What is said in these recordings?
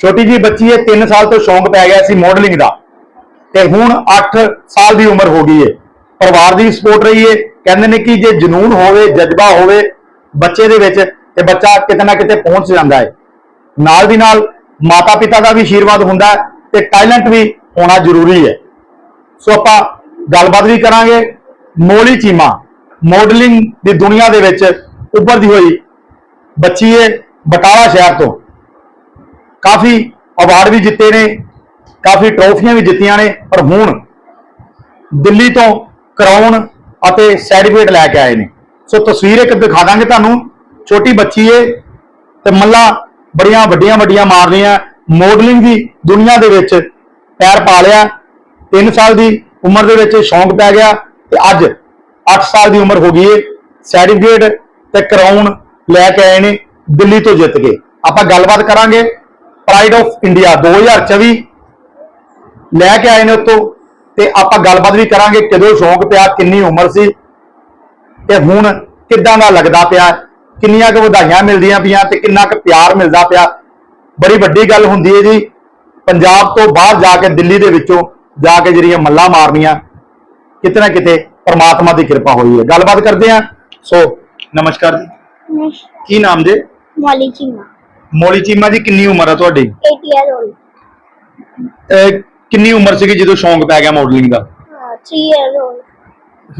ਛੋਟੀ ਜੀ ਬੱਚੀ ਹੈ 3 ਸਾਲ ਤੋਂ ਸ਼ੌਂਕ ਪੈ ਗਿਆ ਸੀ ਮਾਡਲਿੰਗ ਦਾ। ਤੇ ਹੁਣ 8 ਸਾਲ ਦੀ ਉਮਰ ਹੋ ਗਈ ਹੈ ਪਰਿਵਾਰ ਦੀ ਸਪੋਰਟ ਰਹੀ ਹੈ ਕਹਿੰਦੇ ਨੇ ਕਿ ਜੇ ਜਨੂਨ ਹੋਵੇ, ਜਜ਼ਬਾ ਹੋਵੇ ਬੱਚੇ ਦੇ ਵਿੱਚ, ਤੇ ਬੱਚਾ ਕਿਤੇ ਨਾ ਕਿਤੇ ਪਹੁੰਚ ਜਾਂਦਾ ਹੈ ਨਾਲ ਦੀ ਨਾਲ ਮਾਤਾ ਪਿਤਾ ਦਾ ਵੀ ਆਸ਼ੀਰਵਾਦ ਹੁੰਦਾ ਹੈ ਤੇ ਟੈਲੈਂਟ ਵੀ ਹੋਣਾ ਜ਼ਰੂਰੀ ਹੈ ਸੋ ਆਪਾਂ ਗੱਲਬਾਤ ਵੀ ਕਰਾਂਗੇ ਮੋਲੀ ਚੀਮਾ। ਮਾਡਲਿੰਗ ਦੀ ਦੁਨੀਆ ਦੇ ਵਿੱਚ ਉੱਭਰਦੀ ਹੋਈ ਬੱਚੀ ਹੈ ਬਟਾਲਾ ਸ਼ਹਿਰ ਤੋਂ। ਕਾਫੀ ਅਵਾਰਡ ਵੀ ਜਿੱਤੇ ਨੇ, ਕਾਫੀ ਟਰੋਫੀਆਂ ਵੀ ਜਿੱਤੀਆਂ ਨੇ, ਪਰ ਹੁਣ ਦਿੱਲੀ ਤੋਂ ਕਰਾਉਣ ਅਤੇ ਸਰਟੀਫਿਕੇਟ ਲੈ ਕੇ ਆਏ ਨੇ। ਸੋ ਤਸਵੀਰ ਇੱਕ ਦਿਖਾ ਦਾਂਗੇ ਤੁਹਾਨੂੰ, ਛੋਟੀ ਬੱਚੀ ਏ ਤੇ ਮੱਲਾ ਬੜੀਆਂ ਵੱਡੀਆਂ ਵੱਡੀਆਂ ਮਾਰ ਰਹੀਆਂ ਮਾਡਲਿੰਗ ਦੀ ਦੁਨੀਆ ਦੇ ਵਿੱਚ ਪੈਰ ਪਾ ਲਿਆ 3 ਸਾਲ ਦੀ ਉਮਰ ਦੇ ਵਿੱਚ ਸ਼ੌਂਕ ਪੈ ਗਿਆ ਤੇ ਅੱਜ 8 ਸਾਲ ਦੀ ਉਮਰ ਹੋ ਗਈ ਏ ਸਰਟੀਫਿਕੇਟ ਤੇ ਕਰਾਉਣ ਲੈ ਕੇ ਆਏ ਨੇ, ਦਿੱਲੀ ਤੋਂ ਜਿੱਤ ਕੇ। ਆਪਾਂ ਗੱਲਬਾਤ ਕਰਾਂਗੇ ਪ੍ਰਾਈਡ ਆਫ ਇੰਡੀਆ 2024 ਲੈ ਕੇ ਆਏ ਨੇ ਉੱਤੋਂ ਤੇ ਆਪਾਂ ਗੱਲਬਾਤ ਵੀ ਕਰਾਂਗੇ ਕਦੋਂ ਸ਼ੌਂਕ ਪਿਆ ਕਿੰਨੀ ਉਮਰ ਸੀ ਤੇ ਹੁਣ ਕਿੱਦਾਂ ਦਾ ਲੱਗਦਾ ਪਿਆ ਕਿੰਨੀਆਂ ਕੁ ਵਧਾਈਆਂ ਮਿਲਦੀਆਂ ਪਈਆਂ ਤੇ ਕਿੰਨਾ ਕੁ ਪਿਆਰ ਮਿਲਦਾ ਪਿਆ। ਬੜੀ ਵੱਡੀ ਗੱਲ ਹੁੰਦੀ ਹੈ ਜੀ ਪੰਜਾਬ ਤੋਂ ਬਾਹਰ ਜਾ ਕੇ ਦਿੱਲੀ ਦੇ ਵਿੱਚੋਂ ਜਾ ਕੇ ਜਿਹੜੀਆਂ ਮੱਲਾਂ ਮਾਰਨੀਆਂ ਕਿਤੇ ਨਾ ਕਿਤੇ ਪਰਮਾਤਮਾ ਦੀ ਕਿਰਪਾ ਹੋਈ ਹੈ। ਗੱਲਬਾਤ ਕਰਦੇ ਆ ਸੋ ਨਮਸਕਾਰ ਜੀ। ਕੀ ਨਾਮ ਜੇ? ਮੌਲੀ ਚੀਮਾ ਮੋਲੀ ਚੀਮਾ ਜੀ ਕਿੰਨੀ ਉਮਰ ਹੈ ਤੁਹਾਡੀ? 8 years old ਅਹ ਕਿੰਨੀ ਉਮਰ ਸੀਗੀ ਜਦੋਂ ਸ਼ੌਂਕ ਪੈ ਗਿਆ ਮਾਡਲਿੰਗ ਦਾ? uh, 3 years old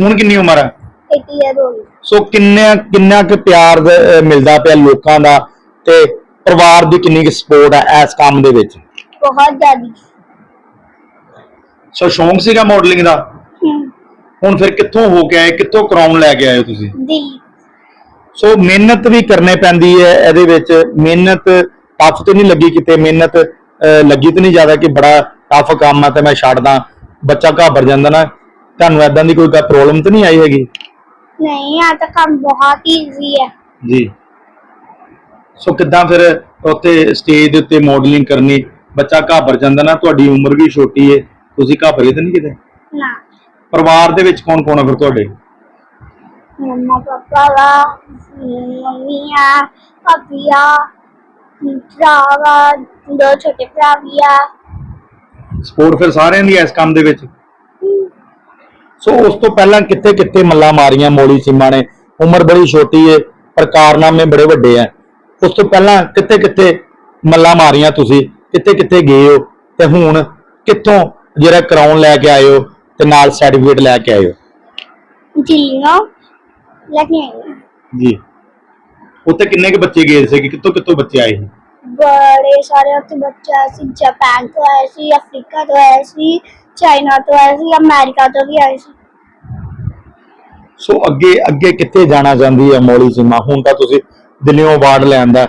ਹੁਣ ਕਿੰਨੀ ਉਮਰ ਹੈ 8 years old ਸੋ ਕਿੰਨਾ ਕਿੰਨਾ ਕੁ ਪਿਆਰ ਦ- ਅਹ ਮਿਲਦਾ ਪਿਆ ਲੋਕਾਂ ਦਾ ਤੇ ਪਰਿਵਾਰ ਦੀ ਕਿੰਨੀ ਕੁ ਸਪੋਰਟ ਹੈ ਇਸ ਕੰਮ ਦੇ ਵਿੱਚ? ਬਹੁਤ ਜ਼ਿਆਦੀ। ਸੋ ਸ਼ੌਂਕ ਸੀਗਾ ਮਾਡਲਿੰਗ ਦਾ? ਹੁਣ ਫਿਰ ਕਿੱਥੋਂ ਹੋ ਕੇ ਆਏ? ਕਿੱਥੋਂ ਕਰਾਉਣ ਲੈ ਕੇ ਆਏ ਹੋ ਤੁਸੀਂ? ਦਿੱਲੀ। ਸੋ ਮਿਹਨਤ ਵੀ ਕਰਨੇ ਪੈਂਦੀ ਹੈ ਇਹਦੇ ਵਿੱਚ। ਮਿਹਨਤ ਟਫ ਤੇ ਨਹੀਂ ਲੱਗੀ ਕਿਤੇ। ਮਿਹਨਤ ਲੱਗੀ ਤੇ ਨਹੀਂ ਜ਼ਿਆਦਾ ਕਿ ਬੜਾ ਟਫ ਕੰਮ ਆ ਤੇ ਮੈਂ ਛੱਡਦਾ। ਬੱਚਾ ਘਾਬਰ ਜਾਂਦਾ ਨਾ। ਤੁਹਾਨੂੰ ਐਦਾਂ ਦੀ ਕੋਈ ਪ੍ਰੋਬਲਮ ਤਾਂ ਨਹੀਂ ਆਈ ਹੈਗੀ? ਨਹੀਂ ਆ ਤਾਂ ਕੰਮ ਬਹੁਤ ਈਜ਼ੀ ਹੈ ਜੀ। ਸੋ ਕਿੱਦਾਂ ਫਿਰ ਉੱਥੇ ਸਟੇਜ ਦੇ ਉੱਤੇ ਮਾਡਲਿੰਗ ਕਰਨੀ? ਬੱਚਾ ਘਾਬਰ ਜਾਂਦਾ ਨਾ। ਤੁਹਾਡੀ ਉਮਰ ਵੀ ਛੋਟੀ ਹੈ ਤੁਸੀਂ ਘਾਬਰੇ ਤਾਂ ਨਹੀਂ ਕਿਤੇ? ਨਾ। ਪਰਿਵਾਰ ਦੇ ਵਿੱਚ ਕੌਣ ਕੌਣ ਆ ਫਿਰ ਤੁਹਾਡੇ? ਮੰਮਾ ਪਾਪਾ ਵਾ ਮੰਮੀ ਆ ਭਾਬੀ ਆ ਭਰਾ ਵਾ ਦੋ ਛੋਟੇ ਭਰਾ ਵੀ ਆ ਸਪੋਰਟ ਫਿਰ ਸਾਰਿਆਂ ਦੀ ਹੈ ਇਸ ਕੰਮ ਦੇ ਵਿੱਚ? ਸੋ ਉਸ ਤੋਂ ਪਹਿਲਾਂ ਕਿੱਥੇ ਕਿੱਥੇ ਮੱਲਾ ਮਾਰੀਆਂ ਮੋਲੀ ਸੀਮਾ ਨੇ? ਉਮਰ ਬੜੀ ਛੋਟੀ ਹੈ ਪਰ ਕਾਰਨਾਮੇ ਬੜੇ ਵੱਡੇ ਆ। ਉਸ ਤੋਂ ਪਹਿਲਾਂ ਕਿੱਥੇ ਕਿੱਥੇ ਮੱਲਾ ਮਾਰੀਆਂ ਤੁਸੀਂ? ਕਿੱਥੇ ਕਿੱਥੇ ਗਏ ਹੋ? ਤੇ ਹੁਣ ਕਿੱਥੋਂ ਜਿਹੜਾ ਕਰਾਉਣ ਲੈ ਕੇ ਆਏ ਹੋ ਤੇ ਨਾਲ ਸਰਟੀਫਿਕੇਟ ਲੈ ਕੇ ਆਏ ਹੋ? ਦਿੱਲੀੋਂ। ਲੈ ਕੇ ਆਈ ਹਾਂ। ਜੀ। ਉੱਥੇ ਕਿੰਨੇ ਕੁ ਬੱਚੇ ਗਏ ਸੀ ਕਿੱਥੋਂ ਕਿੱਥੋਂ ਬੱਚੇ ਆਏ ਸੀ? ਬੜੇ ਸਾਰੇ ਉੱਥੇ ਬੱਚੇ ਆਏ ਸੀ। ਜਾਪਾਨ ਤੋਂ ਆਏ ਸੀ ਅਫਰੀਕਾ ਤੋਂ ਆਏ ਸੀ ਚਾਈਨਾ ਤੋਂ ਆਏ ਸੀ ਅਮਰੀਕਾ ਤੋਂ ਵੀ ਆਏ ਸੀ। ਸੋ ਅੱਗੇ ਅੱਗੇ ਕਿੱਥੇ ਜਾਣਾ ਚਾਹੁੰਦੀ ਹੈ ਮੌਲੀ ਸੀਮਾ? ਹੁਣ ਤਾਂ ਤੁਸੀਂ ਦਿੱਲੀੋਂ ਅਵਾਰਡ ਲੈਂਦਾ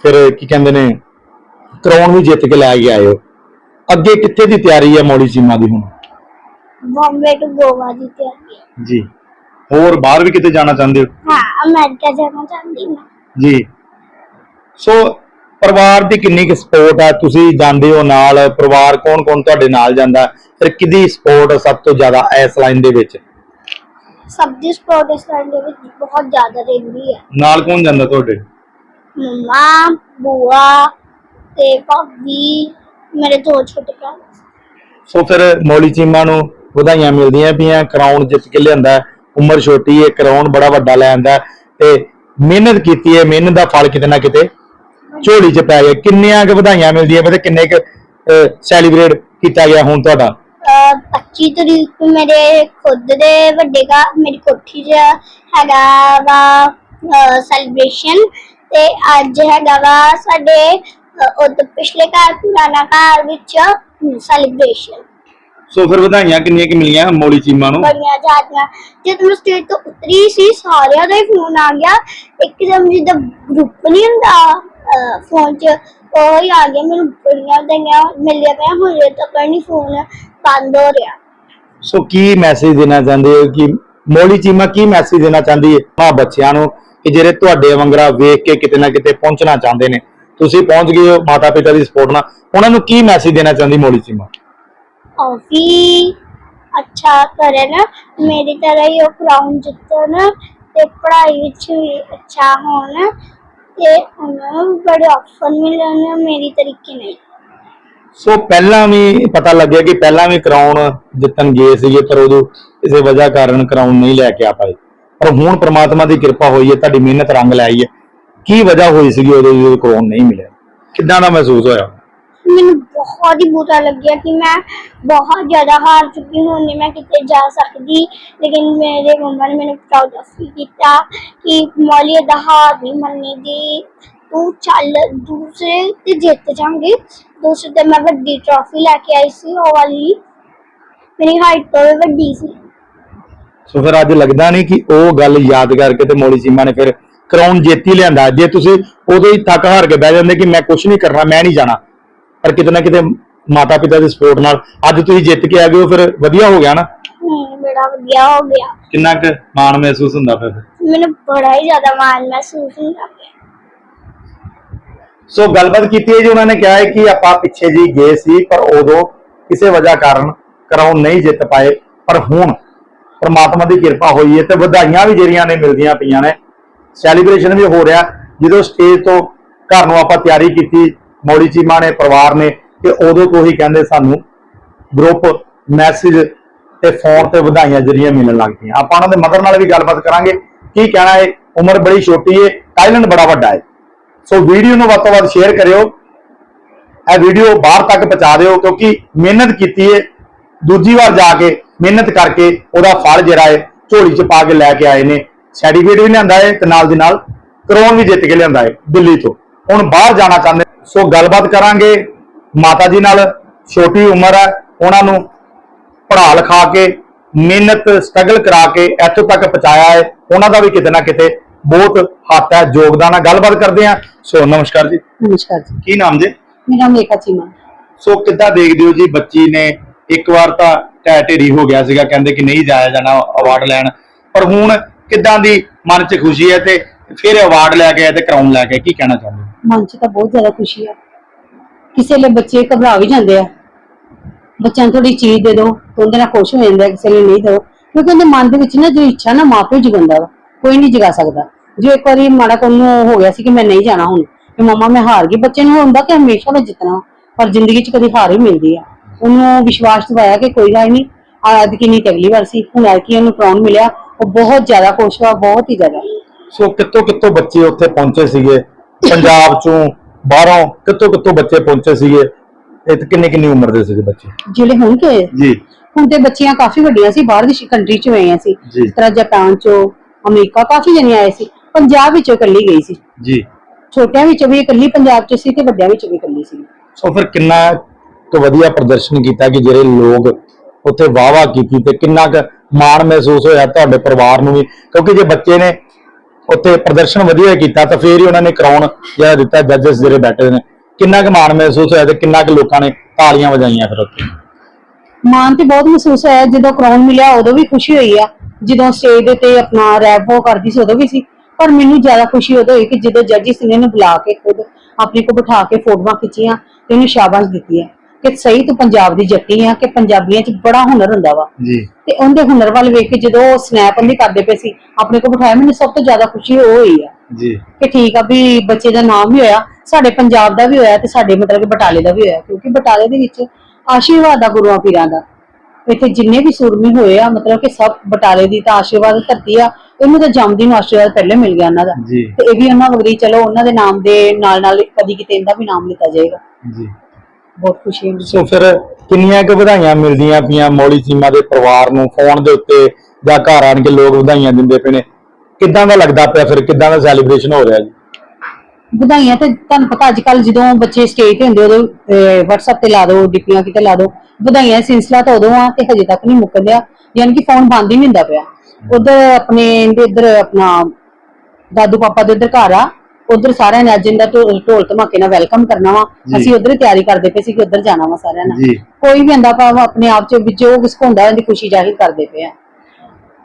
ਫਿਰ ਕੀ ਕਹਿੰਦੇ ਨੇ ਕਰਾਉਣ ਵੀ ਜਿੱਤ ਕੇ ਲੈ ਕੇ ਆਏ ਹੋ। ਅੱਗੇ ਕਿੱਥੇ ਦੀ ਤਿਆਰੀ ਹੈ ਮੌਲੀ ਸੀਮਾ ਦੀ ਹੁਣ? ਬੰਬੇ ਤੋਂ ਗੋਵਾ ਦੀ ਤਿਆਰੀ ਹੈ। ਜੀ। ਹੋਰ ਬਾਹਰ ਵੀ ਕਿਤੇ ਜਾਣਾ ਚਾਹੁੰਦੇ ਹੋ? ਹਾਂ ਅਮਰੀਕਾ ਜਾਣਾ ਚਾਹੁੰਦੀ ਮੈਂ ਜੀ। ਸੋ ਪਰਿਵਾਰ ਦੀ ਕਿੰਨੀ ਕੁ ਸਪੋਰਟ ਹੈ ਤੁਸੀਂ ਜਾਂਦੇ ਹੋ ਨਾਲ ਪਰਿਵਾਰ ਕੌਣ ਕੌਣ ਤੁਹਾਡੇ ਨਾਲ ਜਾਂਦਾ? ਫਿਰ ਕਿਹਦੀ ਸਪੋਰਟ ਸਭ ਤੋਂ ਜ਼ਿਆਦਾ ਇਸ ਲਾਈਨ ਦੇ ਵਿੱਚ? ਸਭ ਦੀ ਸਪੋਰਟ ਇਸ ਟਾਈਮ ਦੇ ਵਿੱਚ ਬਹੁਤ ਜ਼ਿਆਦਾ ਰਹਿੰਦੀ ਹੈ ਨਾਲ ਕੌਣ ਜਾਂਦਾ ਤੁਹਾਡੇ? ਮੰਮਾ ਬੂਆ ਤੇ ਭਾਬੀ ਮੇਰੇ ਦੋ ਛੋਟੇ ਭਰਾ। ਸੋ ਫਿਰ ਮੌਲੀ ਚੀਮਾ ਨੂੰ ਵਧਾਈਆਂ ਮਿਲਦੀਆਂ ਪਈਆਂ ਕਰਾਉਣ ਜਿੱਤ ਕੇ ਲਿਆਂਦਾ। ਉਮਰ ਛੋਟੀ ਹੈ ਕਰਾਉਣ ਬੜਾ ਵੱਡਾ ਲੈਂਦਾ ਤੇ ਮਿਹਨਤ ਕੀਤੀ ਹੈ ਮਿਹਨਤ ਦਾ ਫਲ ਕਿਤੇ ਨਾ ਕਿਤੇ ਝੋਲੀ 'ਚ ਪੈ ਗਿਆ। ਕਿੰਨੀਆਂ ਕੁ ਵਧਾਈਆਂ ਮਿਲਦੀਆਂ ਪਏ ਕਿੰਨੇ ਕੁ ਸੈਲੀਬ੍ਰੇਟ ਕੀਤਾ ਗਿਆ ਹੁਣ ਤੁਹਾਡਾ? 25 ਤਰੀਕ ਨੂੰ ਮੇਰੇ ਖੁਦ ਦੇ ਵੱਡੇ ਦਾ ਮੇਰੀ ਕੋਠੀ 'ਚ ਹੈਗਾ ਵਾ ਸੈਲੀਬ੍ਰੇਸ਼ਨ ਤੇ ਅੱਜ ਹੈਗਾ ਵਾ ਸਾਡੇ ਉਹ ਪਿਛਲੇ ਘਰ, ਪੁਰਾਣਾ ਘਰ ਵਿੱਚ ਸੈਲੀਬ੍ਰੇਸ਼ਨ ਸੋ ਫਿਰ ਵਧਾਈਆਂ ਕਿੰਨੀਆਂ ਕਿ ਮਿਲੀਆਂ ਮੌਲੀ ਚੀਮਾ ਨੂੰ? ਬੜੀਆਂ ਜ਼ਿਆਦੀਆਂ। ਜਦ ਮੈਂ ਸਟੇਜ ਤੋਂ ਉਤਰੀ ਸੀ ਸਾਰਿਆਂ ਦਾ ਹੀ ਫੋਨ ਆ ਗਿਆ। ਇੱਕਦਮ ਜਿੱਦਾਂ ਗਰੁੱਪ ਨਹੀਂ ਹੁੰਦਾ ਫੋਨ 'ਚ ਉਹ ਹੀ ਆ ਗਿਆ। ਮੈਨੂੰ ਬੜੀਆਂ ਵਧਾਈਆਂ ਮਿਲਿਆ ਪਿਆ ਹੁਣ ਤੱਕ ਨਹੀਂ ਫੋਨ ਬੰਦ ਹੋ ਰਿਹਾ। ਸੋ ਕੀ ਮੈਸੇਜ ਦੇਣਾ ਚਾਹੁੰਦੇ ਹੋ? ਕਿ ਮੌਲੀ ਚੀਮਾ ਕੀ ਮੈਸੇਜ ਦੇਣਾ ਚਾਹੁੰਦੀ ਹੈ ਆ ਬੱਚਿਆਂ ਨੂੰ ਕਿ ਜਿਹੜੇ ਤੁਹਾਡੇ ਵਾਂਗਰਾ ਵੇਖ ਕੇ ਕਿਤੇ ਨਾ ਕਿਤੇ ਪਹੁੰਚਣਾ ਚਾਹੁੰਦੇ ਨੇ? ਤੁਸੀਂ ਪਹੁੰਚ ਗਏ ਹੋ ਮਾਤਾ ਪਿਤਾ ਦੀ ਸਪੋਰਟ ਨਾਲ। ਉਹਨਾਂ ਨੂੰ ਕੀ ਮੈਸੇਜ ਦੇਣਾ ਚਾਹੁੰਦੀ ਮੌਲੀ ਚੀਮਾ? ਵੀ ਅੱਛਾ ਕਰਨ ਮੇਰੀ ਤਰ੍ਹਾਂ ਹੀ ਉਹ ਕਰਾਉਣ ਜਿੱਤਣ ਤੇ ਪੜ੍ਹਾਈ ਵਿੱਚ ਵੀ ਅੱਛਾ ਹੋਣ ਤੇ ਉਹਨਾਂ ਨੂੰ ਬੜੇ ਆਪਸ਼ਨ ਮਿਲਣ ਮੇਰੀ ਤਰੀਕੇ ਨਹੀਂ ਸੋ ਪਹਿਲਾਂ ਵੀ ਪਤਾ ਲੱਗਿਆ ਕਿ ਪਹਿਲਾਂ ਵੀ ਕਰਾਉਣ ਜਿੱਤਣ ਗਏ ਸੀਗੇ ਪਰ ਉਦੋਂ ਕਿਸੇ ਵਜ੍ਹਾ ਕਾਰਨ ਕਰਾਉਣ ਨਹੀਂ ਲੈ ਕੇ ਆ ਪਾਏ। ਪਰ ਹੁਣ ਪ੍ਰਮਾਤਮਾ ਦੀ ਕਿਰਪਾ ਹੋਈ ਹੈ ਤੁਹਾਡੀ ਮਿਹਨਤ ਰੰਗ ਲਾਈ ਹੈ। ਕੀ ਵਜ੍ਹਾ ਹੋਈ ਸੀਗੀ ਉਦੋਂ ਜਦੋਂ ਕਰਾਉਣ ਨਹੀਂ ਮਿਲਿਆ? ਕਿੱਦਾਂ ਦਾ ਮਹਿਸੂਸ ਹੋਇਆ? ਮੈਨੂੰ ਬਹੁਤ ਹੀ ਬੁਰਾ ਲੱਗਿਆ ਕਿ ਮੈਂ ਬਹੁਤ ਜ਼ਿਆਦਾ ਹਾਰ ਚੁੱਕੀ ਹਾਂ, ਨਹੀਂ ਮੈਂ ਕਿਤੇ ਜਾ ਸਕਦੀ। ਲੇਕਿਨ ਮੇਰੇ ਮੰਮਾ ਨੇ ਮੈਨੂੰ ਪ੍ਰਾਊਡ ਫੀਲ ਕੀਤਾ ਕਿ ਮੌਲੀ ਦਾ ਹਾਰ ਨਹੀਂ ਮੰਨੀ ਦੀ ਤੂੰ ਚੱਲ, ਦੂਸਰੇ ਤੇ ਜਿੱਤ ਜਾਵਾਂਗੇ। ਦੂਸਰੇ ਤੇ ਮੈਂ ਵੱਡੀ ਟਰਾਫੀ ਲੈ ਕੇ ਆਈ ਸੀ, ਉਹ ਵਾਲੀ। ਮੇਰੀ ਹਾਈਟ ਤੋਂ ਵੀ ਵੱਡੀ ਸੀ। ਸੋ ਫਿਰ ਅੱਜ ਲੱਗਦਾ ਨਹੀਂ ਕਿ ਉਹ ਗੱਲ ਯਾਦ ਕਰਕੇ ਤੇ ਮੌਲੀ ਸੀਮਾ ਨੇ ਫਿਰ ਕਰਾਉਣ ਜੇਤੀ ਲਿਆਂਦਾ। ਜੇ ਤੁਸੀਂ ਉਦੋਂ ਹੀ ਥੱਕ ਹਾਰ ਕੇ ਬਹਿ ਜਾਂਦੇ ਕਿ ਮੈਂ ਕੁਝ ਨਹੀਂ ਕਰਨਾ, ਮੈਂ ਨਹੀਂ ਜਾਣਾ ਪਰ ਕਿਤੇ ਨਾ ਕਿਤੇ ਮਾਤਾ ਪਿਤਾ ਦੀ ਸਪੋਰਟ ਨਾਲ ਅੱਜ ਤੁਸੀਂ ਜਿੱਤ ਕੇ ਆ ਗਏ ਹੋ ਫਿਰ ਵਧੀਆ ਹੋ ਗਿਆ ਨਾ? ਹਮ, ਬੜਾ ਵਧੀਆ ਹੋ ਗਿਆ। ਕਿੰਨਾ ਕੁ ਮਾਣ ਮਹਿਸੂਸ ਹੁੰਦਾ ਫਿਰ? ਮੈਨੂੰ ਬੜਾ ਹੀ ਜ਼ਿਆਦਾ ਮਾਣ ਮਹਿਸੂਸ ਹੁੰਦਾ ਪਿਆ। ਸੋ ਗੱਲਬਾਤ ਕੀਤੀ ਹੈ ਜੀ ਉਹਨਾਂ ਨੇ ਕਿਹਾ ਹੈ ਕਿ ਆਪਾਂ ਪਿੱਛੇ ਜੀ ਗਏ ਸੀ ਪਰ ਉਦੋਂ ਕਿਸੇ ਵਜ੍ਹਾ ਕਾਰਨ ਕਰਾਉਣ ਨਹੀਂ ਜਿੱਤ ਪਾਏ। ਪਰ ਹੁਣ ਪਰਮਾਤਮਾ ਦੀ ਕਿਰਪਾ ਹੋਈ ਹੈ ਤੇ ਵਧਾਈਆਂ ਵੀ ਜਿਹੜੀਆਂ ਨੇ ਮਿਲਦੀਆਂ ਪਈਆਂ ਨੇ। ਸੈਲੀਬ੍ਰੇਸ਼ਨ ਵੀ ਹੋ ਰਿਹਾ ਜਦੋਂ ਸਟੇਜ ਤੋਂ ਘਰ ਨੂੰ ਆਪਾਂ ਤਿਆਰੀ ਕੀਤੀ ਮੌਲੀ ਚੀਮਾ ਨੇ, ਪਰਿਵਾਰ ਨੇ ਤੇ ਉਦੋਂ ਤੋਂ ਹੀ ਕਹਿੰਦੇ ਸਾਨੂੰ ਗਰੁੱਪ ਮੈਸੇਜ ਤੇ ਫੋਨ ਤੇ ਵਧਾਈਆਂ ਜਿਹੜੀਆਂ ਮਿਲਣ ਲੱਗ ਪਈਆਂ। ਆਪਾਂ ਉਹਨਾਂ ਦੇ ਮਦਰ ਨਾਲ ਵੀ ਗੱਲਬਾਤ ਕਰਾਂਗੇ, ਕੀ ਕਹਿਣਾ ਹੈ ਉਮਰ ਬੜੀ ਛੋਟੀ ਹੈ ਟੈਲੈਂਟ ਬੜਾ ਵੱਡਾ ਹੈ ਸੋ ਵੀਡੀਓ ਨੂੰ ਵੱਧ ਤੋਂ ਵੱਧ ਸ਼ੇਅਰ ਕਰਿਓ, ਇਹ ਵੀਡੀਓ ਬਾਹਰ ਤੱਕ ਪਹੁੰਚਾ ਦਿਓ, ਕਿਉਂਕਿ ਮਿਹਨਤ ਕੀਤੀ ਹੈ ਦੂਜੀ ਵਾਰ ਜਾ ਕੇ ਮਿਹਨਤ ਕਰਕੇ ਉਹਦਾ ਫਲ ਜਿਹੜਾ ਹੈ ਝੋਲੀ 'ਚ ਪਾ ਕੇ ਲੈ ਕੇ ਆਏ ਨੇ। ਸਰਟੀਫਿਕੇਟ ਵੀ ਲਿਆਂਦਾ ਹੈ ਤੇ ਨਾਲ ਦੀ ਨਾਲ ਕਰੋਨ ਵੀ ਜਿੱਤ ਕੇ ਲਿਆਂਦਾ ਹੈ ਦਿੱਲੀ ਤੋਂ। ਹੁਣ ਬਾਹਰ ਜਾਣਾ ਚਾਹੁੰਦੇ ਸੋ ਗੱਲਬਾਤ ਕਰਾਂਗੇ। ਮਾਤਾ ਜੀ ਨਾਲ ਛੋਟੀ ਉਮਰ ਹੈ ਉਹਨਾਂ ਨੂੰ ਪੜ੍ਹਾ ਲਿਖਾ ਕੇ ਮਿਹਨਤ ਸਟਰਗਲ ਕਰਾ ਕੇ ਇੱਥੋਂ ਤੱਕ ਪਹੁੰਚਾਇਆ ਹੈ। ਉਹਨਾਂ ਦਾ ਵੀ ਕਿਤੇ ਨਾ ਕਿਤੇ ਬਹੁਤ ਹੱਥ ਹੈ ਯੋਗਦਾਨ ਹੈ। ਗੱਲਬਾਤ ਕਰਦੇ ਹਾਂ। ਸੋ ਨਮਸਕਾਰ ਜੀ। ਨਮਸਕਾਰ ਜੀ। ਕੀ ਨਾਮ ਜੀ? ਮੇਰਾ ਨਾਮ ਰੇਖਾ ਚੀਮਾ। ਸੋ ਕਿੱਦਾਂ ਦੇਖਦੇ ਹੋ ਜੀ ਬੱਚੀ ਨੇ? ਇੱਕ ਵਾਰ ਤਾਂ ਢਹਿ ਢੇਰੀ ਹੋ ਗਿਆ ਸੀਗਾ ਕਹਿੰਦੇ ਕਿ ਨਹੀਂ ਜਾਇਆ ਜਾਣਾ ਅਵਾਰਡ ਲੈਣ। ਪਰ ਹੁਣ ਕਿੱਦਾਂ ਦੀ ਮਨ 'ਚ ਖੁਸ਼ੀ ਹੈ ਤੇ ਫਿਰ ਅਵਾਰਡ ਲੈ ਕੇ ਆਏ ਤੇ ਕਰਾਉਣ ਲੈ ਕੇ ਕੀ ਕਹਿਣਾ ਚਾਹੁੰਦੇ? ਮਨ 'ਚ ਤਾਂ ਬਹੁਤ ਜ਼ਿਆਦਾ ਖੁਸ਼ੀ ਆ। ਕਿਸੇ ਲਈ ਬੱਚੇ ਘਬਰਾ ਵੀ ਜਾਂਦੇ ਆ। ਬੱਚਿਆਂ ਨੂੰ ਥੋੜੀ ਚੀਜ਼ ਦੇ ਦਿਓ, ਤਾਂ ਉਹਦੇ ਨਾਲ ਖੁਸ਼ ਹੋ ਜਾਂਦਾ, ਕਿਸੇ ਲਈ ਨਹੀਂ ਦਿਓ। ਕਿਉਂਕਿ ਉਹਦੇ ਮਨ ਦੇ ਵਿੱਚ ਨਾ ਜੋ ਇੱਛਾ ਨਾ ਮਾਪੇ ਜਗਾਉਂਦਾ ਵਾ, ਕੋਈ ਨਹੀਂ ਜਗਾ ਸਕਦਾ। ਜੋ ਇੱਕ ਵਾਰੀ ਮਾੜਾ ਕੋਲ ਹੋ ਗਿਆ ਸੀ ਕਿ ਮੈਂ ਨਹੀਂ ਜਾਣਾ ਹੁਣ ਕਿ ਮਮਾ ਮੈਂ ਹਾਰ ਗਈ। ਬੱਚੇ ਨੂੰ ਹੁੰਦਾ ਕਿ ਹਮੇਸ਼ਾ ਮੈਂ ਜਿੱਤਣਾ ਪਰ ਜ਼ਿੰਦਗੀ 'ਚ ਕਦੀ ਹਾਰ ਹੀ ਮਿਲਦੀ ਆ। ਉਹਨੂੰ ਵਿਸ਼ਵਾਸ ਦਿਵਾਇਆ ਕਿ ਕੋਈ ਗੱਲ ਨਹੀਂ ਅੱਜ ਕਿੰਨੀ ਅਗਲੀ ਵਾਰ ਸੀ, ਹੁਣ ਐਤਕੀ ਉਹਨੂੰ ਪ੍ਰਾਊਨ ਮਿਲਿਆ। ਉਹ ਬਹੁਤ ਜ਼ਿਆਦਾ ਖੁਸ਼ ਹੋਇਆ ਬਹੁਤ ਹੀ ਜ਼ਿਆਦਾ। ਸੋ ਕਿੱਥੋਂ ਕਿੱਥੋਂ ਬੱਚੇ ਉੱਥੇ ਪਹੁੰਚੇ ਸੀਗੇ? ਪੰਜਾਬ ਚੋਂ ਬਾਹਰੋਂ ਕਿੱਥੋਂ ਕਿੱਥੋਂ ਬੱਚੇ ਪਹੁੰਚੇ ਸੀਗੇ? ਇਹ ਤੇ ਕਿੰਨੀ ਕਿੰਨੀ ਉਮਰ ਦੇ ਸੀਗੇ ਬੱਚੇ? ਜਿਹੜੇ ਹੁਣ ਕੇ ਜੀ। ਹੁਣ ਤੇ ਬੱਚੀਆਂ ਕਾਫੀ ਵੱਡੀਆਂ ਸੀ ਬਾਹਰ ਦੀ ਕੰਟਰੀ ਚ ਹੋਈਆਂ ਸੀ। ਜੀ। ਜਿਸ ਤਰ੍ਹਾਂ ਜਾਪਾਨ ਚੋਂ ਅਮਰੀਕਾ ਕਾਫੀ ਜਣੇ ਆਏ ਸੀ। ਪੰਜਾਬ ਵਿੱਚੋਂ ਇਕੱਲੀ ਗਈ ਸੀ। ਜੀ। ਛੋਟਿਆਂ ਵਿੱਚੋਂ ਵੀ ਇਕੱਲੀ ਪੰਜਾਬ ਚ ਸੀ ਤੇ ਵੱਡਿਆਂ ਵਿੱਚੋਂ ਵੀ ਇਕੱਲੀ ਸੀ। ਸੋ ਫਿਰ ਕਿੰਨਾ ਕੁ ਵਧੀਆ ਪ੍ਰਦਰਸ਼ਨ ਕੀਤਾ ਕਿ ਜਿਹੜੇ ਲੋਕ ਉੱਥੇ ਵਾਵਾ ਕੀਤੀ ਤੇ ਕਿੰਨਾ ਕੁ ਮਾਣ ਮਹਿਸੂਸ ਹੋਇਆ ਤੁਹਾਡੇ ਪਰਿਵਾਰ ਨੂੰ ਵੀ? ਕਿਉਂਕਿ ਜੇ ਬੱਚੇ ਨੇ ਉੱਥੇ ਪ੍ਰਦਰਸ਼ਨ ਵਧੀਆ ਕੀਤਾ ਤਾਂ ਫੇਰ ਹੀ ਉਹਨਾਂ ਨੇ ਕਰਾਉਣ ਜਿਹੜਾ ਦਿੱਤਾ ਜੱਜਸ ਜਿਹੜੇ ਬੈਠੇ ਨੇ। ਕਿੰਨਾ ਕੁ ਮਾਣ ਮਹਿਸੂਸ ਹੋਇਆ ਤੇ ਕਿੰਨਾ ਕੁ ਲੋਕਾਂ ਨੇ ਤਾਲੀਆਂ ਵਜਾਈਆਂ ਫਿਰ ਉੱਥੇ? ਮਾਣ ਤੇ ਬਹੁਤ ਮਹਿਸੂਸ ਹੋਇਆ, ਜਦੋਂ ਕਰਾਉਨ ਮਿਲਿਆ ਉਦੋਂ ਵੀ ਖੁਸ਼ੀ ਹੋਈ ਆ। ਜਦੋਂ ਸਟੇਜ ਦੇ ਤੇ ਆਪਣਾ ਰੈਪ ਉਹ ਕਰਦੀ ਸੀ ਉਦੋਂ ਵੀ ਸੀ। ਪਰ ਮੈਨੂੰ ਜ਼ਿਆਦਾ ਖੁਸ਼ੀ ਉਦੋਂ ਹੋਈ ਕਿ ਜਦੋਂ ਜੱਜਿਸ ਨੇ ਇਹਨੂੰ ਬੁਲਾ ਕੇ ਖੁਦ ਆਪਣੇ ਕੋ ਬਿਠਾ ਕੇ ਫੋਟੋਆਂ ਖਿੱਚੀਆਂ ਤੇ ਇਹਨੂੰ ਸ਼ਾਬਾਸ਼ ਦਿੱਤੀ ਹੈ ਕਿ ਸਹੀ ਤੂੰ ਪੰਜਾਬ ਦੀ ਜੱਟੀ ਆ ਕਿ ਪੰਜਾਬੀਆਂ 'ਚ ਬੜਾ ਹੁਨਰ ਹੁੰਦਾ ਵਾ। ਜੀ। ਤੇ ਉਹਦੇ ਹੁਨਰ ਵੱਲ ਵੇਖ ਕੇ ਜਦੋਂ ਉਹ ਸਨੈਪ ਉਹਦੀ ਕਰਦੇ ਪਏ ਸੀ ਆਪਣੇ ਕੋਲ ਬਿਠਾਇਆ ਮੈਨੂੰ ਸਭ ਤੋਂ ਜ਼ਿਆਦਾ ਖੁਸ਼ੀ ਉਹ ਹੋਈ ਆ। ਜੀ। ਕਿ ਠੀਕ ਆ ਵੀ ਬੱਚੇ ਦਾ ਨਾਮ ਵੀ ਹੋਇਆ ਸਾਡੇ ਪੰਜਾਬ ਦਾ ਵੀ ਹੋਇਆ ਤੇ ਸਾਡੇ ਮਤਲਬ ਕਿ ਬਟਾਲੇ ਦਾ ਵੀ ਹੋਇਆ ਕਿਉਂਕਿ ਬਟਾਲੇ ਦੇ ਵਿੱਚ ਆਸ਼ੀਰਵਾਦ ਆ ਗੁਰੂਆਂ ਪੀਰਾਂ ਦਾ। ਇੱਥੇ ਜਿੰਨੇ ਵੀ ਸੂਰਮੀ ਹੋਏ ਆ ਮਤਲਬ ਕਿ ਸਭ ਬਟਾਲੇ ਦੀ ਤਾਂ ਆਸ਼ੀਰਵਾਦ ਧਰਤੀ ਆ ਇਹਨੂੰ ਤਾਂ ਜੰਮਦੀ ਨੂੰ ਆਸ਼ੀਰਵਾਦ ਪਹਿਲੇ ਮਿਲ ਗਿਆ ਉਹਨਾਂ ਦਾ। ਤੇ ਇਹ ਵੀ ਉਹਨਾਂ ਵਗਰੀ ਚਲੋ ਉਹਨਾਂ ਦੇ ਨਾਮ ਦੇ ਨਾਲ ਨਾਲ ਕਦੀ ਕਿਤੇ ਇਹਦਾ ਵੀ ਨਾਮ ਲਿੱਤਾ ਜਾਏਗਾ। ਜੀ। ਬਹੁਤ ਖੁਸ਼ੀ ਹੈ ਸੋ ਫਿਰ ਕਿੰਨੀਆਂ ਕੁ ਵਧਾਈਆਂ ਮਿਲਦੀਆਂ ਪਈਆਂ ਮੌਲੀ ਚੀਮਾ ਦੇ ਪਰਿਵਾਰ ਨੂੰ ਫੋਨ ਦੇ ਉੱਤੇ ਜਾਂ ਘਰ ਆਣ ਕੇ ਲੋਕ ਵਧਾਈਆਂ ਦਿੰਦੇ ਪਏ ਨੇ? ਕਿੱਦਾਂ ਦਾ ਲੱਗਦਾ ਪਿਆ ਫਿਰ? ਕਿੱਦਾਂ ਦਾ ਸੈਲੀਬ੍ਰੇਸ਼ਨ ਹੋ ਰਿਹਾ ਜੀ? ਵਧਾਈਆਂ ਤੇ ਤੁਹਾਨੂੰ ਪਤਾ ਅੱਜ ਕੱਲ ਜਦੋਂ ਬੱਚੇ ਸਟੇਜ ਤੇ ਹੁੰਦੇ ਉਦੋਂ ਅਹ, WhatsApp ਤੇ ਲਾ ਦਿਓ ਡਿੱਪੀਆਂ ਕਿਤੇ ਲਾ ਦਿਓ ਵਧਾਈਆਂ ਦਾ ਸਿਲਸਿਲਾ ਤਾਂ ਉਦੋਂ ਆ ਤੇ ਹਜੇ ਤੱਕ ਨਹੀਂ ਮੁੱਕਦਿਆ ਯਾਨੀ ਕਿ ਫੋਨ ਬੰਦ ਹੀ ਨਹੀਂ ਹੁੰਦਾ ਪਿਆ। ਉਧਰ ਆਪਣੇ ਇੱਧਰ ਆਪਣਾ ਦਾਦੂ ਪਾਪਾ ਦੇ ਉੱਧਰ ਘਰ ਆ। ਉਧਰ ਸਾਰਿਆਂ ਨੇ ਅੱਜ ਇਹਦਾ ਢੋਲ ਢੋਲ ਧਮਾਕੇ ਨਾਲ ਵੈਲਕਮ ਕਰਨਾ ਵਾ। ਜੀ। ਅਸੀਂ ਉਧਰ ਤਿਆਰੀ ਕਰਦੇ ਪਏ ਸੀ ਕਿ ਉਧਰ ਜਾਣਾ ਵਾ ਸਾਰਿਆਂ ਨਾਲ। ਜੀ। ਕੋਈ ਵੀ ਆਂਦਾ ਭਾਵ ਆਪਣੇ ਆਪ ਚ ਉਹ ਕਿਸਕੁੰਦਾ ਦੀ ਖੁਸ਼ੀ ਜ਼ਾਹਿਰ ਕਰਦੇ ਪਏ ਆ।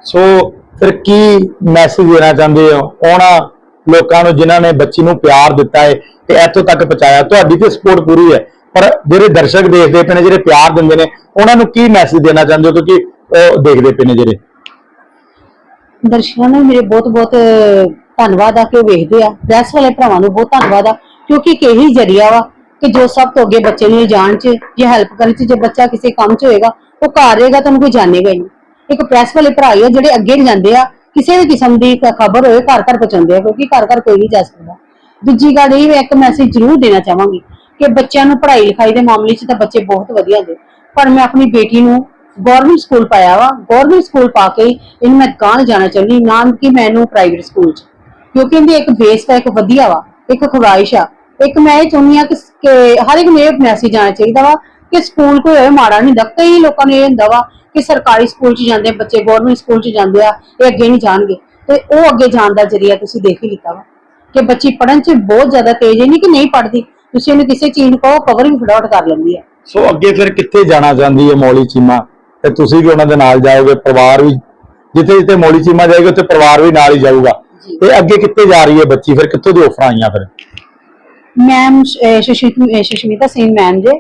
ਸੋ ਫਿਰ ਕੀ ਮੈਸੇਜ ਦੇਣਾ ਚਾਹੁੰਦੇ ਹੋ? ਉਹਨਾਂ ਲੋਕਾਂ ਨੂੰ ਜਿਨ੍ਹਾਂ ਨੇ ਬੱਚੀ ਨੂੰ ਪਿਆਰ ਦਿੱਤਾ ਹੈ ਤੇ ਇੱਥੋਂ ਤੱਕ ਪਹੁੰਚਾਇਆ। ਤੁਹਾਡੀ ਤੇ ਸਪੋਰਟ ਪੂਰੀ ਹੈ। ਪਰ ਜਿਹੜੇ ਦਰਸ਼ਕ ਦੇਖਦੇ ਪਏ ਨੇ ਜਿਹੜੇ ਪਿਆਰ ਦਿੰਦੇ ਨੇ ਉਹਨਾਂ ਨੂੰ ਕੀ ਮੈਸੇਜ ਦੇਣਾ ਚਾਹੁੰਦੇ ਹੋ? ਕਿਉਂਕਿ ਉਹ ਦੇਖਦੇ ਪਏ ਨੇ ਜਿਹੜੇ। ਦਰਸ਼ਕਾਂ ਨੂੰ ਮੇਰੇ ਬਹੁਤ ਬਹੁਤ ਧੰਨਵਾਦ ਆ ਕਿ ਉਹ ਵੇਖਦੇ ਆ। ਪ੍ਰੈਸ ਵਾਲੇ ਭਰਾਵਾਂ ਨੂੰ ਬਹੁਤ ਧੰਨਵਾਦ ਆ, ਕਿਉਂਕਿ ਇੱਕ ਇਹੀ ਜਰੀਆ ਵਾ ਕਿ ਜੋ ਸਭ ਤੋਂ ਅੱਗੇ ਬੱਚੇ ਨੂੰ ਲਿਜਾਣ ਚ, ਜਾਂ ਹੈਲਪ ਕਰਨ ਚ, ਜੇ ਬੱਚਾ ਕਿਸੇ ਕੰਮ ਚ ਹੋਏਗਾ, ਉਹ ਘਰ ਰਹੇਗਾ ਤਾਂ ਕੋਈ ਜਾਣੇਗਾ ਹੀ ਨਹੀਂ। ਇੱਕ ਪ੍ਰੈਸ ਵਾਲੇ ਭਰਾ ਹੀ ਆ, ਜਿਹੜੇ ਅੱਗੇ ਜਾਂਦੇ ਆ, ਕਿਸੇ ਵੀ ਕਿਸਮ ਦੀ ਖਬਰ ਹੋਏ, ਘਰ ਘਰ ਪਹੁੰਚਾਉਂਦੇ ਆ, ਕਿਉਂਕਿ ਘਰ ਘਰ ਕੋਈ ਨਹੀਂ ਜਾ ਸਕਦਾ। ਦੂਜੀ ਗੱਲ ਇਹ ਇੱਕ ਮੈਸੇਜ ਜ਼ਰੂਰ ਦੇਣਾ ਚਾਹਾਂਗੀ ਕਿ ਬੱਚਿਆਂ ਨੂੰ ਪੜ੍ਹਾਈ ਲਿਖਾਈ ਦੇ ਮਾਮਲੇ 'ਚ ਤਾਂ ਬੱਚੇ ਬਹੁਤ ਵਧੀਆ ਨੇ ਪਰ ਮੈਂ ਆਪਣੀ ਬੇਟੀ ਨੂੰ ਗਵਰਨਮੈਂਟ ਸਕੂਲ ਪਾਇਆ ਵਾ ਗਵਰਨਮੈਂਟ ਸਕੂਲ ਪਾ ਕੇ ਇਹਨੂੰ ਮੈਂ ਗਾਂਹ ਜਾਣਾ ਚਾਹੁੰਦੀ ਨਾ ਕਿ ਮੈਨੂੰ ਪ੍ਰਾਈਵੇਟ ਸਕੂਲ 'ਚ ਕਿਉਂਕਿ ਇਹਦੀ ਇੱਕ ਬੇਸ ਤਾਂ ਇੱਕ ਵਧੀਆ ਵਾ, ਇੱਕ ਖਵਾਇਸ਼ ਆ। ਇੱਕ ਮੈਂ ਇਹ ਚਾਹੁੰਦੀ ਆ ਕਿ ਹਰ ਇੱਕ ਨੂੰ ਇਹ ਮੈਸੇਜ ਆਣਾ ਚਾਹੀਦਾ ਵਾ ਕਿ ਸਕੂਲ ਕੋਈ ਹੋਏ ਮਾੜਾ ਨਹੀਂ ਹੁੰਦਾ। ਕਈ ਲੋਕਾਂ ਨੂੰ ਇਹ ਹੁੰਦਾ ਵਾ ਕਿ ਸਰਕਾਰੀ ਸਕੂਲ 'ਚ ਜਾਂਦੇ ਬੱਚੇ ਗਵਰਨਮੈਂਟ ਸਕੂਲ 'ਚ ਜਾਂਦੇ ਆ, ਇਹ ਅੱਗੇ ਨਹੀਂ ਜਾਣਗੇ। ਤੇ ਉਹ ਅੱਗੇ ਜਾਣ ਦਾ ਜਰੀਆ ਤੁਸੀਂ ਦੇਖ ਹੀ ਲਿੱਤਾ ਵਾ ਕਿ ਬੱਚੀ ਪੜਨ 'ਚ ਬਹੁਤ ਜ਼ਿਆਦਾ ਤੇਜ਼ ਹੈ, ਨਹੀਂ ਕਿ ਨਹੀਂ ਪੜਦੀ ਤੁਸੀਂ ਉਹਨੂੰ ਕਿਸੇ ਚੀਜ਼ ਨੂੰ ਕਹੋ ਕਵਰ ਵੀ ਫਟਾਫਟ ਕਰ ਲੈਂਦੀ ਹੈ ਸੋ ਅੱਗੇ ਫਿਰ ਕਿੱਥੇ ਜਾਣਾ ਚਾਹੁੰਦੀ ਹੈ ਮੌਲੀ ਚੀਮਾ? ਤੇ ਤੁਸੀਂ ਵੀ ਉਹਨਾਂ ਦੇ ਨਾਲ ਜਾਓਗੇ, ਪਰਿਵਾਰ ਵੀ ਜਿੱਥੇ ਜਿੱਥੇ ਮੌਲੀ ਚੀਮਾ ਜਾਏਗਾ, ਉੱਥੇ ਪਰਿਵਾਰ ਵੀ ਨਾਲ ਹੀ ਜਾਊਗਾ। ਤੇ ਅੱਗੇ ਕਿੱਥੇ ਜਾ ਰਹੀ ਹੈ ਬੱਚੀ? ਫਿਰ ਕਿੱਥੋਂ ਦੀ ਆਫਰਾਂ ਆਈਆਂ ਫਿਰ? ਮੈਮ ਸ਼ਸ਼ਮੀਤਾ ਸਿੰਘ ਮੈਮ ਜੇ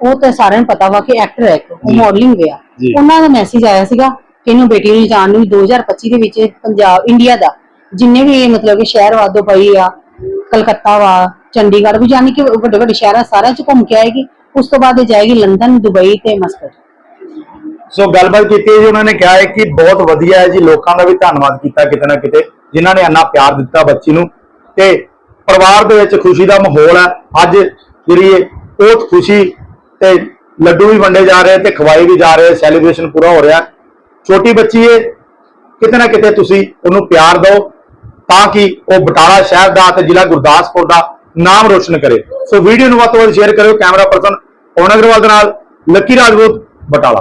ਉਹ ਤਾਂ ਸਾਰਿਆਂ ਨੂੰ ਪਤਾ ਵਾ ਕਿ ਐਕਟਰ ਹੈ ਇੱਕ ਉਹ। ਮਾਡਲਿੰਗ ਗਿਆ ਜੀ। ਉਹਨਾਂ ਦਾ ਮੈਸੇਜ ਆਇਆ ਸੀਗਾ ਕਿ ਇਹਨੂੰ ਬੇਟੀ ਨੂੰ ਜਾਣ ਨੂੰ 2025 ਦੇ ਵਿੱਚ ਪੰਜਾਬ ਇੰਡੀਆ ਦਾ ਜਿੰਨੇ ਵੀ ਮਤਲਬ ਕਿ ਸ਼ਹਿਰ ਵਾ ਦੁਬਈ ਆ ਕਲਕੱਤਾ ਵਾ ਚੰਡੀਗੜ੍ਹ ਵੀ ਜਾਣੀ ਕਿ ਵੱਡੇ ਵੱਡੇ ਸ਼ਹਿਰਾਂ ਸਾਰਿਆਂ ਚ ਘੁੰਮ ਕੇ ਆਏਗੀ ਉਸ ਤੋਂ ਬਾਅਦ ਇਹ ਜਾਏਗੀ ਲੰਡਨ ਦੁਬਈ ਤੇ ਮਸਕਟ ਸੋ ਗੱਲਬਾਤ ਕੀਤੀ ਜੀ ਉਹਨਾਂ ਨੇ ਕਿਹਾ ਹੈ ਕਿ ਬਹੁਤ ਵਧੀਆ ਹੈ ਜੀ ਲੋਕਾਂ ਦਾ ਵੀ ਧੰਨਵਾਦ ਕੀਤਾ ਕਿਤੇ ਨਾ ਕਿਤੇ। ਜਿਨ੍ਹਾਂ ਨੇ ਇੰਨਾ ਪਿਆਰ ਦਿੱਤਾ ਬੱਚੀ ਨੂੰ। ਤੇ ਪਰਿਵਾਰ ਦੇ ਵਿੱਚ ਖੁਸ਼ੀ ਦਾ ਮਾਹੌਲ ਹੈ। ਅੱਜ ਜਿਹੜੀ ਇਹ ਬਹੁਤ ਖੁਸ਼ੀ ਤੇ ਲੱਡੂ ਵੀ ਵੰਡੇ ਜਾ ਰਹੇ ਤੇ ਖਵਾਏ ਵੀ ਜਾ ਰਹੇ ਸੈਲੀਬ੍ਰੇਸ਼ਨ ਪੂਰਾ ਹੋ ਰਿਹਾ। ਛੋਟੀ ਬੱਚੀ ਹੈ ਕਿਤੇ ਨਾ ਕਿਤੇ ਤੁਸੀਂ ਉਹਨੂੰ ਪਿਆਰ ਦਿਓ ਤਾਂ ਕਿ ਉਹ ਬਟਾਲਾ ਸ਼ਹਿਰ ਦਾ ਤੇ ਜ਼ਿਲ੍ਹਾ ਗੁਰਦਾਸਪੁਰ ਦਾ ਨਾਮ ਰੋਸ਼ਨ ਕਰੇ। ਸੋ ਵੀਡੀਓ ਨੂੰ ਵੱਧ ਤੋਂ ਵੱਧ ਸ਼ੇਅਰ ਕਰਿਓ ਕੈਮਰਾ ਪਰਸਨ ਪਵਨ ਅਗਰਵਾਲ ਦੇ ਨਾਲ, ਲੱਕੀ ਰਾਜਪੂਤ, ਬਟਾਲਾ।